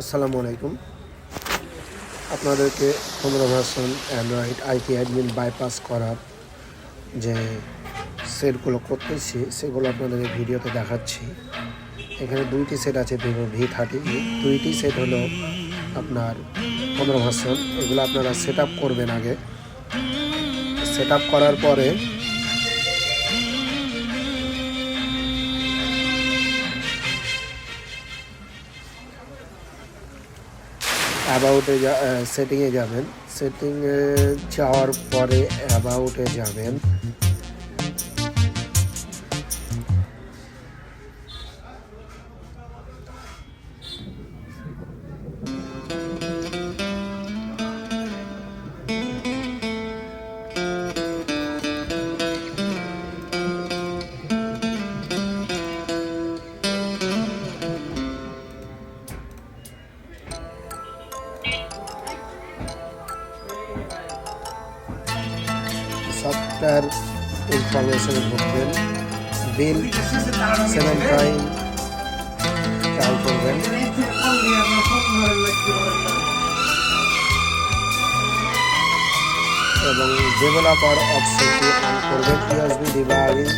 আসসালামু আলাইকুম। আপনাদেরকে পনেরো version android IT admin bypass করার যে সেটগুলো করতেছি, সেগুলো আপনাদের ভিডিওতে দেখাচ্ছি। এখানে দুইটি সেট আছে ভিভো ভি থার্টি, দুইটি সেট হলো আপনার পনেরো ভার্সন। এগুলো আপনারা সেট করবেন আগে। সেট করার পরে অ্যাবাউটে সেটিংয়ে যাবেন। সেটিংয়ে যাওয়ার পরে অ্যাবাউটে যাবেন। সফটওয়্যার ইনফরমেশন ঢুকবেন বিল সেভেন টাইম চাল করবেন। এবং ডেভেলপার অপশনটি অন করবেন। PSB device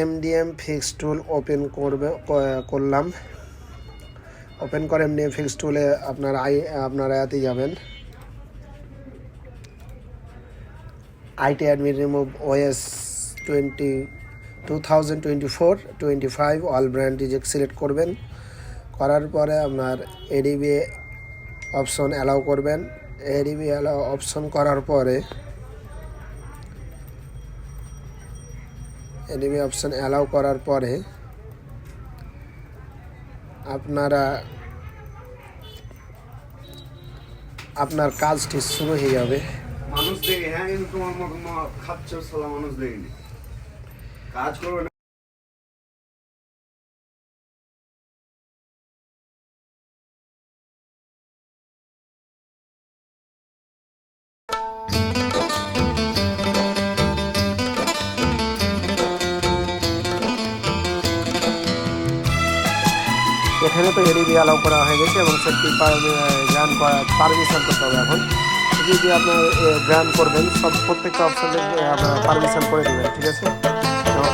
MDM fix tool open করবে করলাম। ওপেন করে এমডিএম ফিক্স টুলে আপনার আই, আপনার আয়াতে যাবেন। IT admit remove OS twenty two thousand twenty four twenty five all brand reject select করবেন। করার পরে আপনার এডিবি অপশন অ্যালাউ করবেন। এডিবি অ্যালাউ অপশন করার পরে এডিবি অপশন অ্যালাউ করার পরে আপনারা আপনার কাজটি শুরু হয়ে যাবে। করবে না। এখানে তো এডিবি অ্যালাউ করা হয়ে গেছে এবং সেটি গ্রান পারমিশন করতে হবে এখন। যদি আপনি গ্রান করবেন, সব প্রত্যেকটা অপশনে আপনার পারমিশন করে দেবেন, ঠিক আছে?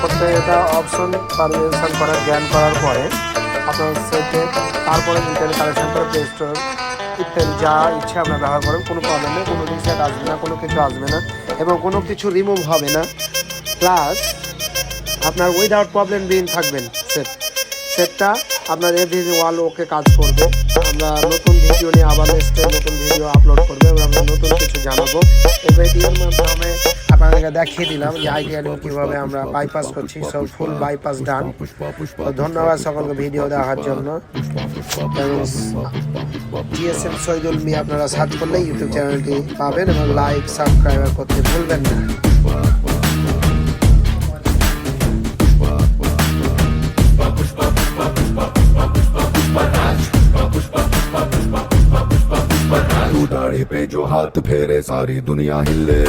প্রত্যেকটা অপশন পারমিশন করার জ্ঞান করার পরে আপনার সেটে, তারপরে ইন্টারনেট কানেকশন করে প্লে স্টোর ইত্যাদি যা ইচ্ছা আপনার ব্যবহার করেন কোনো প্রবলেম নেই, কোনো রিসেট আসবে না, কোনো কিছু আসবে না, এবং কোনো কিছু রিমুভ হবে না। প্লাস আপনার উইদাউট প্রবলেম বিন থাকবেন সেট সেটটা আপনার এভরি ওয়াল ওকে কাজ করবে। আমরা নতুন ভিডিও নিয়ে আবার নেক্সটে নতুন ভিডিও আপলোড করবে এবং আমরা নতুন কিছু জানাব। এই ভিডিওর মাধ্যমে আপনাদেরকে দেখিয়ে দিলাম যে আইডিয়া নিয়ে কীভাবে আমরা বাইপাস করছি। সব ফুল বাইপাস ডান ধন্যবাদ সকলকে ভিডিও দেখার জন্য। জিএসএম শহীদুল মি আপনারা সার্চ করলে ইউটিউব চ্যানেলটি পাবেন এবং লাইক সাবস্ক্রাইব করতে ভুলবেন না। पे जो हाथ फेरे सारी दुनिया हिले।